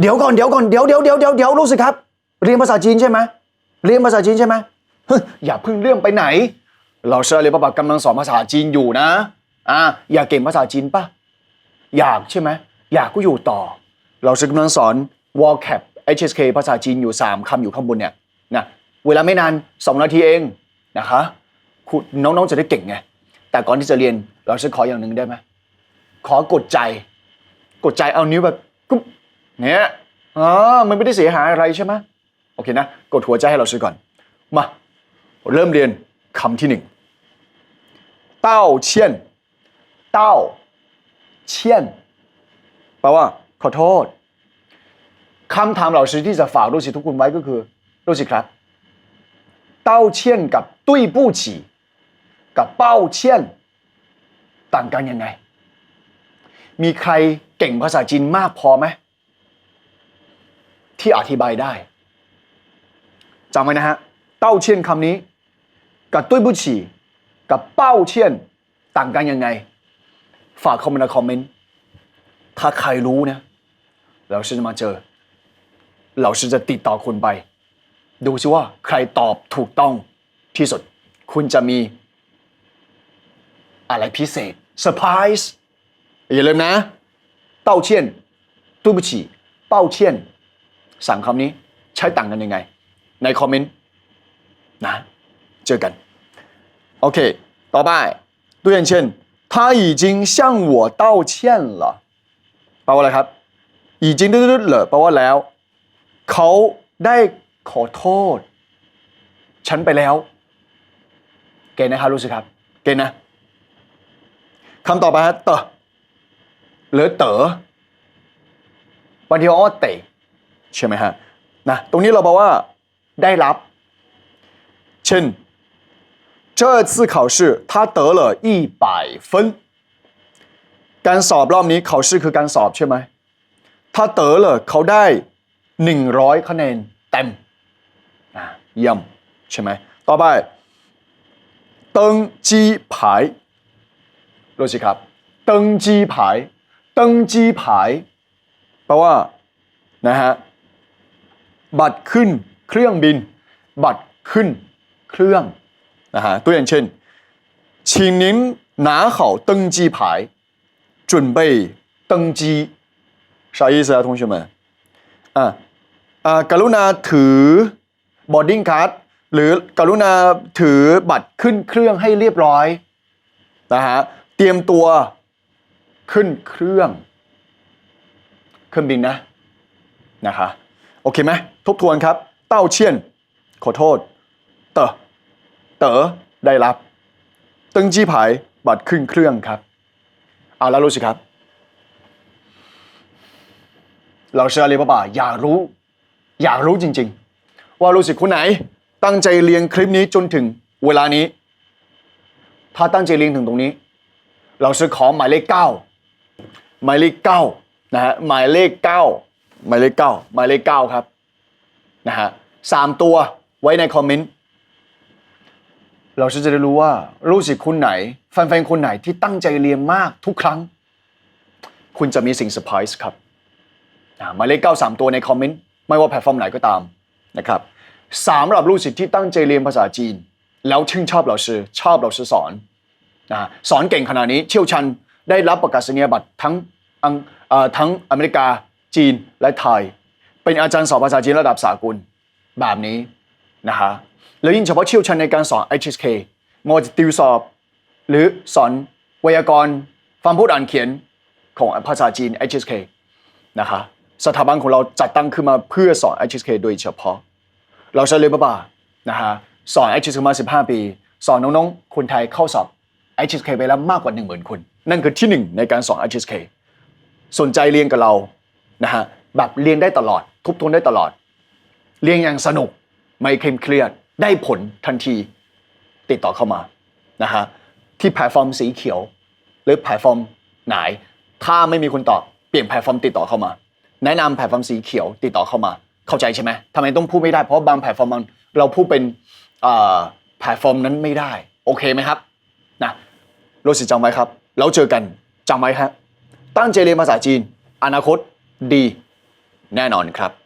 เดี๋ยวก่อนเดี๋ยวก่อนเดี๋ยวเดี๋ยวเดี๋ยวเดี๋ยวเดี๋ยวรู้สิครับ เรียนภาษาจีนใช่ไหมเรียนภาษาจีนใช่ไหมเฮ้ยอย่าเพิ่งเรื่องไปไหน เราเชื่อเลยป้าปากำลังสอนภาษาจีนอยู่นะอ่าอยากเก่งภาษาจีนปะอยากใช่ไหมอยากก็อยู่ต่อ เราจะกำลังสอน wall cap HSK ภาษาจีนอยู่ 3คำอยู่ข้างบนเนี่ยนะเวลาไม่นาน 2 นาทีเองนะคะคุณน้องๆจะได้เก่งไงแต่ก่อนที่จะเรียนเราจะขออย่างหนึ่งได้ไหมขอกดใจ กดใจเอานิ้วแบบกุ๊บ เนี่ยอ๋อมันไม่ได้เสียหายอะไรใช่ไหมโอเคนะ กดหัวใจให้เราซื้อก่อน มา เริ่มเรียนคำที่หนึ่งเต้าเชียน เต้าเชียนแปลว่าขอโทษคำถามเหล่านี้ที่จะฝากลูกศิษย์ทุกคนไว้ก็คือลูกศิษย์ครับ เต้าเชียนกับตุ้ยปู้ฉีกับเป้าเชียนต่างกันยังไง มีใครเก่งภาษาจีนมากพอไหม ที่อธิบายได้จำไว้นะฮะเต้าเชียนคำนี้ กับตุ้ยบุฉีกับเป้าเชียนต่างกันยังไง ฝากคอมเมนต์คอมเมนต์ถ้าใครรู้นะเราจะมาเจอ เราจะติดต่อคุณไป ดูซิว่าใครตอบถูกต้องที่สุด คุณจะมี อะไรพิเศษเซอร์ไพรส์อย่าลืมนะ เต้าเชียนตุ้ยบุฉีเป้าเชียน สั่งคำนี้ใช้ต่างกันยังไง ในคอมเมนต์นะ เจอกัน โอเค ต่อไปตัวอย่างเช่น他已经向我道歉了แปลว่าอะไรครับ已经ดืดๆเลยแปลว่าแล้ว เขาได้ขอโทษ ฉันไปแล้ว เก่งนะครับรู้สึกครับ เก่งนะคำต่อไปฮะเต๋อหรือเต๋อบางทีเราอ้อเตะ ใช่ไหมฮะนะตรงนี้เราบอกว่าได้รับ เช่น这次考试他得了一百分การสอบรอบนี้考试คือการสอบใช่ไหมถ้าเต๋อเลยเขาได้หนึ่งร้อยคะแนนเต็มอ่ะเยี่ยมใช่ไหมต่อไป登机牌รู้สิครับ登机牌登机牌แปลว่านะฮะ บัตรขึ้นเครื่องบิน บัตรขึ้นเครื่องนะฮะตัวอย่างเช่น请您拿好登机牌准备登机啥意思啊同学们อ่าอ่ากรุณาถือ boarding card หรือกรุณาถือบัตรขึ้นเครื่องให้เรียบร้อยนะฮะเตรียมตัวขึ้นเครื่อง เครื่องบินนะนะคะ โอเคไหมทบทวนครับ เต้าเชียน ขอโทษ เต๋อเต๋อได้รับ ตึงจี้ผายบัตรขึ้นเครื่องครับ เอาแล้วรู้สิครับ เราเชื่อเลยป่าอยากรู้ อยากรู้จริง ๆ ว่ารู้สึกคนไหน ตั้งใจเรียนคลิปนี้จนถึงเวลานี้ ถ้าตั้งใจเรียนถึงตรงนี้ เราจะขอหมายเลขเก้าหมายเลขเก้านะฮะหมายเลขเก้า หมายเลขเก้าหมายเลขเก้าครับนะฮะสามตัวไว้ในคอมเมนต์เราจะได้รู้ว่ารู้สึกคุณไหนแฟนๆคนไหนที่ตั้งใจเรียนมากทุกครั้ง คุณจะมีสิ่งเซอร์ไพรส์ครับหมายเลขเก้าสามตัวในคอมเมนต์ไม่ว่าแพลตฟอร์มไหนก็ตามนะครับสามหรับลูกศิษย์ที่ตั้งใจเรียนภาษาจีน แล้วชื่นชอบเราชื่อชอบเราชื่อสอนนะสอนเก่งขนาดนี้เชี่ยวชาญได้รับประกาศนียบัตรทั้งอังทั้งอเมริกา จีนและไทย เป็นอาจารย์สอนภาษาจีนระดับสากลแบบนี้นะฮะแล้วยิ่งเฉพาะเชี่ยวชาญในการสอน HSK มว่าจะติวสอบ หรือสอนไวยากรณ์ฟังพูดอ่านเขียนของภาษาจีน HSK นะคะสถาบันของเราจัดตั้งขึ้นมาเพื่อสอน HSK โดยเฉพาะ เราใช้เลยป่านะฮะสอน HSK มา 15 ปี สอนน้องๆ คนไทยเข้าสอบ HSK ไปแล้วมากกว่า 10,000 คน นั่นคือที่หนึ่งในการสอน HSK สนใจเรียนกับเรา นะฮะแบบเรียนได้ตลอด ทบทวนได้ตลอด เรียนอย่างสนุกไม่เคร่งเครียดได้ผลทันที ติดต่อเข้ามานะฮะที่แพลตฟอร์มสีเขียว หรือแพลตฟอร์มไหน ถ้าไม่มีคนตอบเปลี่ยนแพลตฟอร์มติดต่อเข้ามา แนะนำแพลตฟอร์มสีเขียว ติดต่อเข้ามา เข้าใจใช่ไหมทำไมต้องพูดไม่ได้เพราะบางแพลตฟอร์มเราพูดเป็นแพลตฟอร์มนั้นไม่ได้ โอเคไหมครับนะโรสิจำไว้ครับ แล้วเจอกันจำไว้ฮะตั้งใจเรียนภาษาจีน อนาคต ดี แน่นอนครับ